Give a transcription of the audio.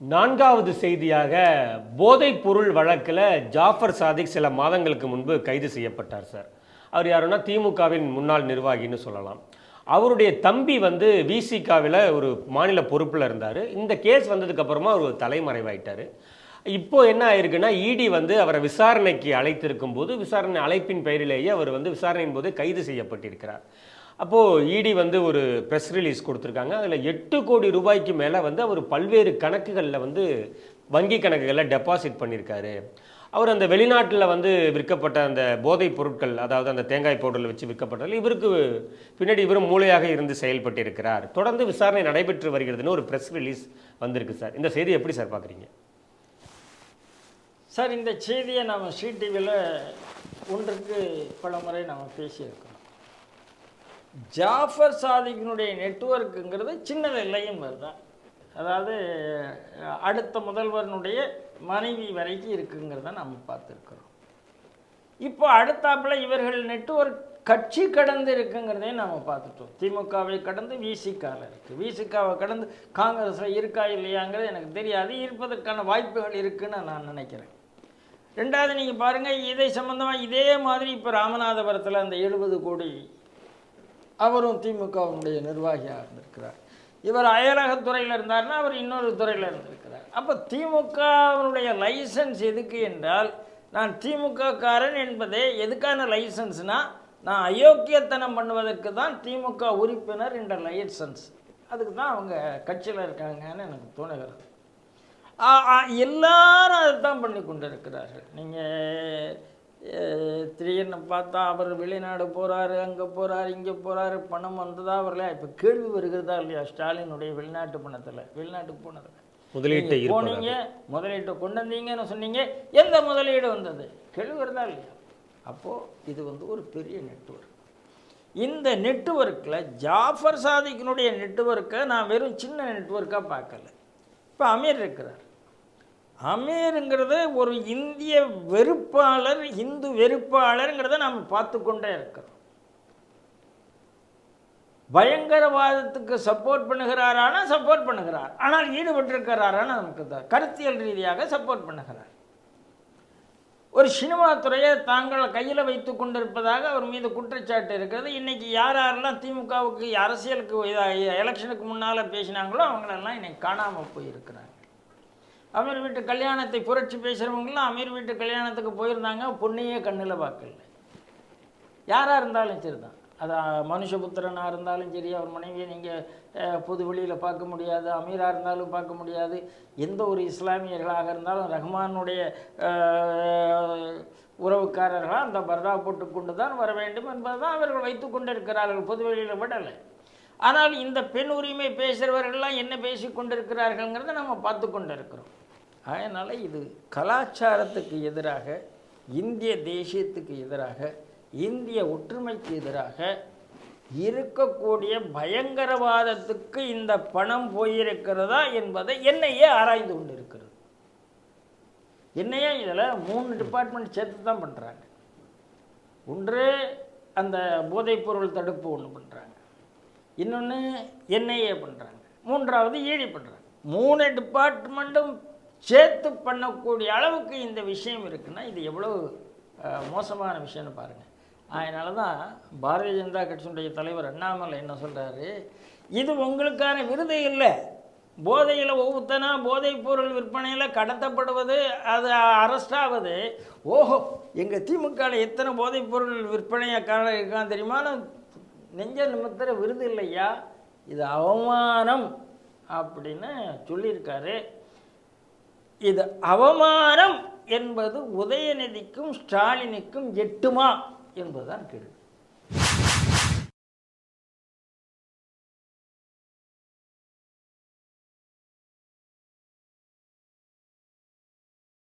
நான்காவது செய்தியாக போதைப் பொருள் வழக்கில் ஜாஃபர் சாதிக் சில மாதங்களுக்கு முன்பு கைது செய்யப்பட்டார் சார். அவர் யாருன்னா திமுகவின் முன்னாள் நிர்வாகின்னு சொல்லலாம். அவருடைய தம்பி வந்து விசிகாவில் ஒரு மாநில பொறுப்பில் இருந்தார். இந்த கேஸ் வந்ததுக்கப்புறமா அவர் தலைமறைவாயிட்டார். இப்போ என்ன ஆயிருக்குன்னா இடி வந்து அவரை விசாரணைக்கு அழைத்திருக்கும் போது விசாரணை அழைப்பின் பெயரிலேயே அவர் வந்து விசாரணையின் போது கைது செய்யப்பட்டிருக்கிறார். அப்போது இடி வந்து ஒரு ப்ரெஸ் ரிலீஸ் கொடுத்துருக்காங்க. அதில் எட்டு கோடி ரூபாய்க்கு மேலே வந்து அவர் பல்வேறு கணக்குகளில் வந்து வங்கி கணக்குகளில் டெபாசிட் பண்ணியிருக்காரு அவர் அந்த வெளிநாட்டில் வந்து விற்கப்பட்ட அந்த போதைப் பொருட்கள் அதாவது அந்த தேங்காய் பவுடரில் வச்சு விற்கப்பட்டதில் இவருக்கு பின்னாடி இவரும் மூளையாக இருந்து செயல்பட்டிருக்கிறார். தொடர்ந்து விசாரணை நடைபெற்று வருகிறதுன்னு ஒரு ப்ரெஸ் ரிலீஸ் வந்திருக்கு சார். இந்த செய்தி எப்படி சார் பார்க்குறீங்க? சார் இந்த செய்தியை நம்ம சி டிவியில் ஒன்றுக்கு பல முறை நம்ம பேசியிருக்கோம். ஜாஃபர் சாதிக்கினுடைய நெட்வொர்க்குங்கிறது சின்னது இல்லையும் வருதான். அதாவது அடுத்த முதல்வரனுடைய மனைவி வரைக்கும் இருக்குங்கிறத நம்ம பார்த்துருக்குறோம். இப்போ அடுத்தாப்புல இவர்கள் நெட்ஒர்க் கட்சி கடந்து இருக்குங்கிறதையும் நாம் பார்த்துட்டோம். திமுகவை கடந்து விசிகாவில் இருக்குது விசிகாவை கடந்து காங்கிரஸில் இருக்கா இல்லையாங்கிறது எனக்கு தெரியாது. இருப்பதற்கான வாய்ப்புகள் இருக்குன்னு நான் நினைக்கிறேன். ரெண்டாவது நீங்கள் பாருங்கள் இதை சம்மந்தமாக இதே மாதிரி இப்போ ராமநாதபுரத்தில் அந்த எழுபது கோடி அவரும் திமுகவுடைய நிர்வாகியாக இருந்திருக்கிறார். இவர் அயலகத்துறையில் இருந்தார்னா அவர் இன்னொரு துறையில் இருந்திருக்கிறார். அப்போ திமுகவினுடைய லைசன்ஸ் எதுக்கு என்றால் நான் திமுகக்காரன் என்பதே எதுக்கான லைசன்ஸ்னால் நான் அயோக்கியத்தனம் பண்ணுவதற்கு தான் திமுக உறுப்பினர் என்ற லைசன்ஸ். அதுக்கு தான் அவங்க கட்சியில் இருக்காங்கன்னு எனக்கு தோணுகிறது. எல்லாரும் அதை தான் பண்ணி கொண்டு இருக்கிறார்கள் நீங்கள் திடீர்னு பார்த்தா அவர் வெளிநாடு போகிறாரு அங்கே போகிறாரு இங்கே போகிறாரு பணம் வந்ததா வரல இப்போ கேள்வி வருகிறதா இல்லையா? ஸ்டாலினுடைய வெளிநாட்டு பணத்தில் வெளிநாட்டுக்கு போனதில் முதலீட்டை. போனீங்க முதலீட்டை கொண்டு வந்தீங்கன்னு சொன்னீங்க எந்த முதலீடு வந்தது? கேள்வி வருதா இல்லையா? அப்போது இது வந்து ஒரு பெரிய நெட்வொர்க். இந்த நெட்வொர்க்கில் ஜாஃபர் சாதிக்கினுடைய நெட்வொர்க்கை நான் வெறும் சின்ன நெட்வொர்க்காக பார்க்கல. இப்போ அமீர் இருக்கிறார். அமீருங்கிறது ஒரு இந்திய வெறுப்பாளர் இந்து வெறுப்பாளருங்கிறத நாம் பார்த்து கொண்டே இருக்கிறோம். பயங்கரவாதத்துக்கு சப்போர்ட் பண்ணுகிறாரானா சப்போர்ட் பண்ணுகிறார். ஆனால் ஈடுபட்டிருக்கிறாரான நமக்கு தான் கருத்தியல் ரீதியாக சப்போர்ட் பண்ணுகிறார். ஒரு சினிமா துறையை தாங்கள் கையில் வைத்து கொண்டிருப்பதாக அவர் மீது குற்றச்சாட்டு இருக்கிறது. இன்றைக்கி யார் யாரெல்லாம் திமுகவுக்கு அரசியலுக்கு எலெக்ஷனுக்கு முன்னால் பேசினாங்களோ அவங்களெல்லாம் இன்றைக்கி காணாமல் போயிருக்கிறாங்க. அமீர் வீட்டு கல்யாணத்தை புரட்சி பேசுகிறவங்களாம் அமீர் வீட்டு கல்யாணத்துக்கு போயிருந்தாங்க பொண்ணையே கண்ணில் பார்க்கல. யாராக இருந்தாலும் சரி தான் அது அஹ், மனுஷபுத்திரனாக இருந்தாலும் சரி அவர் மனைவியை நீங்கள் பொது வெளியில் பார்க்க முடியாது அமீராக இருந்தாலும் பார்க்க முடியாது. எந்த ஒரு இஸ்லாமியர்களாக இருந்தாலும் ரஹ்மானுடைய உறவுக்காரர்களாக அந்த பர்தா போட்டுக்கொண்டு தான் வர வேண்டும் என்பது தான் அவர்கள் வைத்து கொண்டிருக்கிறார்கள். பொது வெளியில் விடலை. ஆனால் இந்த பெண் உரிமை பேசுகிறவர்கள்லாம் என்ன பேசி கொண்டிருக்கிறார்கள்ங்கிறத நம்ம பார்த்து கொண்டு இருக்கிறோம் அதனால் இது கலாச்சாரத்துக்கு எதிராக இந்திய தேசியத்துக்கு எதிராக இந்திய ஒற்றுமைக்கு எதிராக இருக்கக்கூடிய பயங்கரவாதத்துக்கு இந்த பணம் போயிருக்கிறதா என்பதை என்னையே ஆராய்ந்து கொண்டு இருக்கிறது என்னையே இதில் மூணு டிபார்ட்மெண்ட் சேர்த்து தான் பண்ணுறாங்க ஒன்று அந்த போதைப்பொருள் தடுப்பு ஒன்று பண்ணுறாங்க இன்னொன்று என்ஐஏ பண்ணுறாங்க மூன்றாவது ஈடி பண்ணுறாங்க மூணு டிபார்ட்மெண்ட்டும் சேர்த்து பண்ணக்கூடிய அளவுக்கு இந்த விஷயம் இருக்குன்னா இது எவ்வளோ மோசமான விஷயம்னு பாருங்கள் அதனால தான் பாரதிய ஜனதா கட்சியினுடைய தலைவர் அண்ணாமலை என்ன சொல்கிறாரு இது உங்களுக்கான விருது இல்லை. போதையில் ஒவ்வொருத்தனா போதைப் பொருள் விற்பனையில் கடத்தப்படுவது அது அரெஸ்ட் ஆகுது ஓஹோ எங்கள் திமுகவில் எத்தனை போதைப் பொருள் விற்பனையாக இருக்கான் தெரியுமான்னு நெஞ்ச நிமித்திர விருது இல்லையா? இது அவமானம் அப்படின்னு சொல்லியிருக்காரு. இது அவமானம் என்பது உதயநிதிக்கும் ஸ்டாலினுக்கும் எட்டுமா என்பதுதான் கேள்வி.